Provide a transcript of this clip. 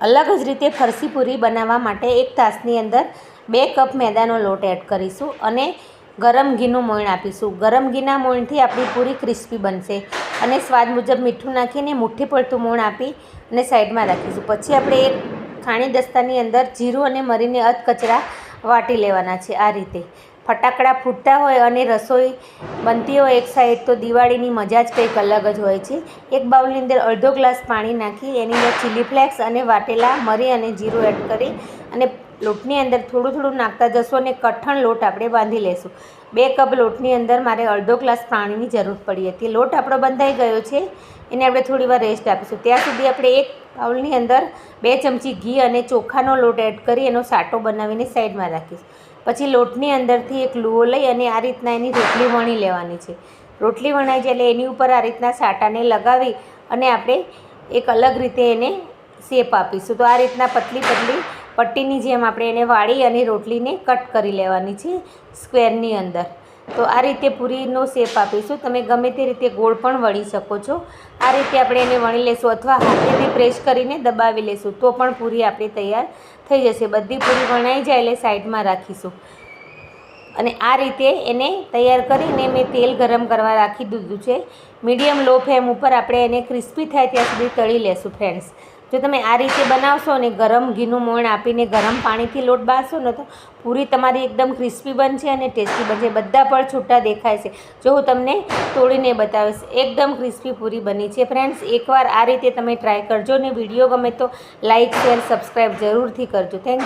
અલગ જ રીતે ફરસી પૂરી બનાવવા માટે એક તાસની અંદર બે કપ મેદાનો લોટ એડ કરીશું અને ગરમ ઘીનું મોણ આપીશું. ગરમ ઘીના મોણથી આપણી પૂરી ક્રિસ્પી બનશે અને સ્વાદ મુજબ મીઠું નાખીને મુઠ્ઠી પડતું મોણ આપી અને સાઈડમાં રાખીશું. પછી આપણે એક ખાણી દસ્તાની અંદર જીરું અને મરીને અધકચરા વાટી લેવાના છે આ રીતે. ફટાકડા ફૂટતા હોય અને રસોઈ બનતી હોય એક સાઈડ તો દિવાળીની મજા જ કંઈક અલગ જ હોય છે. એક બાઉલની અંદર અડધો ગ્લાસ પાણી નાખી, એની અંદર ચીલી ફ્લેક્સ અને વાટેલા, મરી અને જીરું એડ કરી અને લોટની અંદર થોડું થોડું નાખતા જશું અને કઠણ લોટ આપણે બાંધી લેશું. બે કપ લોટની અંદર મારે અડધો ગ્લાસ પાણીની જરૂર પડી હતી. લોટ આપણો બંધાઈ ગયો છે, એને આપણે થોડી રેસ્ટ આપીશું. ત્યાં સુધી આપણે એક બાઉલની અંદર બે ચમચી ઘી અને ચોખાનો લોટ એડ કરી એનો સાટો બનાવીને સાઈડમાં રાખીશું. પછી લોટની અંદરથી એક લુઓ લઈ અને આ રીતના એની રોટલી વણી લેવાની છે. રોટલી વણાઈ જાય એટલે એની ઉપર આ રીતના સાટાને લગાવી અને આપણે એક અલગ રીતે એને શેપ આપીશું. તો આ રીતના પતલી પતલી પટ્ટીની જેમ આપણે એને વાળી અને રોટલીને કટ કરી લેવાની છે સ્ક્વેરની અંદર. તો આ રીતે પૂરીનો શેપ આપીશું. તમે ગમે તે રીતે ગોળ પણ વળી શકો છો. આ રીતે આપણે એને વણી લેશું અથવા હાથેથી પ્રેસ કરીને દબાવી લેશું. તો પણ પૂરી આપણી તૈયાર થઈ જશે. બધી પૂરી વણાઈ જાય એટલે સાઈડમાં રાખીશું. અને આ રીતે એને તૈયાર કરીને મેં તેલ ગરમ કરવા રાખી દીધું છે. મીડિયમ લો ફ્લેમ ઉપર આપણે એને ક્રિસ્પી થાય ત્યાં સુધી તળી લેશું, ફ્રેન્ડ્સ. જો તમે આ રીતે બનાવશો અને ગરમ ઘીનું મોણ આપીને ગરમ પાણીથી લોટ બાંધશો ને તો પૂરી તમારી એકદમ ક્રિસ્પી બનશે અને ટેસ્ટી બનશે. બધા પણ છૂટા દેખાય છે. જો હું તમને તોડીને બતાવીશ, એકદમ ક્રિસ્પી પૂરી બની છે. ફ્રેન્ડ્સ, એકવાર આ રીતે તમે ટ્રાય કરજો ને વીડિયો ગમે તો લાઇક શેર, સબસ્ક્રાઈબ જરૂરથી કરજો. થેન્ક